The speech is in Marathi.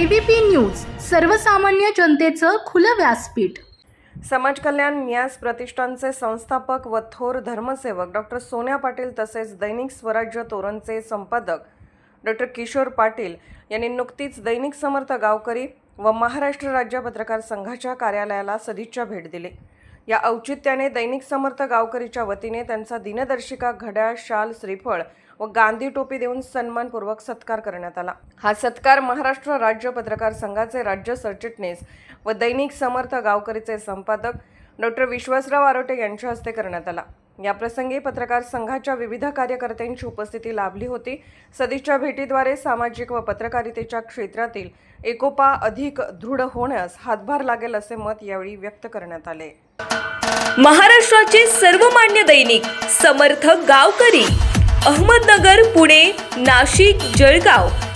एबीपी न्यूज सर्वसामान्य जनतेचं खुलं व्यासपीठ. समाज कल्याण न्यास प्रतिष्ठानचे संस्थापक व थोर धर्मसेवक डॉक्टर सोन्या पाटील तसेच दैनिक स्वराज्य तोरणचे संपादक डॉक्टर किशोर पाटील यांनी नुकतीच दैनिक समर्थ गावकरी व महाराष्ट्र राज्य पत्रकार संघाच्या कार्यालयाला सदिच्छा भेट दिली. या औचित्याने दैनिक समर्थ गावकरीच्या वतीने त्यांचा दिनदर्शिका घड्याळ शाल श्रीफळ व गांधी टोपी देऊन सन्मानपूर्वक सत्कार करण्यात आला. हा सत्कार महाराष्ट्र राज्य पत्रकार संघाचे राज्य सरचिटणीस व दैनिक समर्थ गावकरीचे संपादक डॉक्टर विश्वासराव आरोटे यांच्या हस्ते करण्यात आला. याप्रसंगी पत्रकार संघाच्या विविध कार्यकर्त्यांची उपस्थिती लाभली होती. सदिच्छा भेटीद्वारे सामाजिक व पत्रकारितेच्या क्षेत्रातील एकोपा अधिक दृढ होण्यास हातभार लागेल असे मत यावेळी व्यक्त करण्यात आले. महाराष्ट्राचे सर्वमान्य दैनिक समर्थ गावकरी अहमदनगर पुणे नाशिक जळगाव.